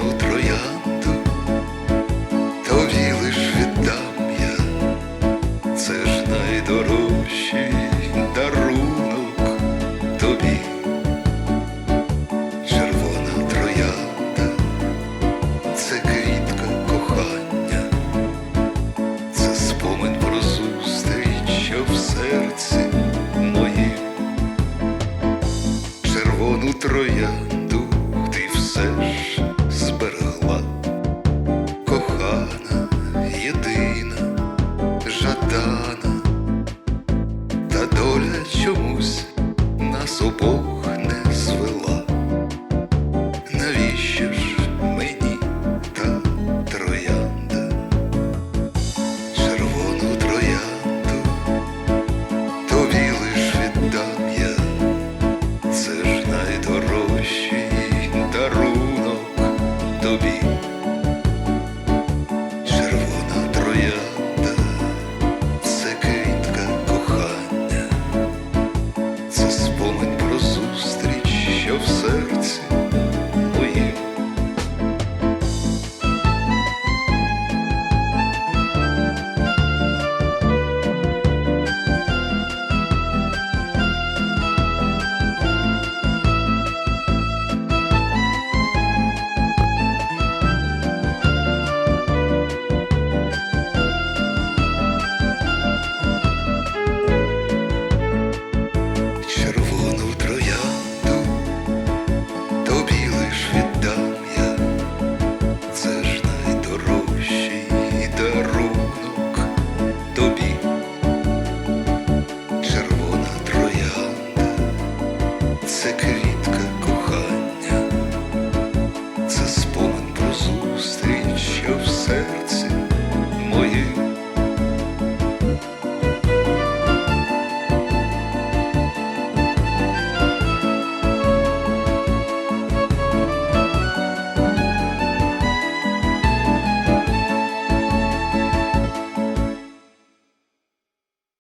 білу троянду, тобі лиш віддам я, це ж найдорожчий дарунок тобі, червона троянда, це квітка кохання, це спомин про зустріч, що в серці моїм, червону троянду. Ти все ж supuh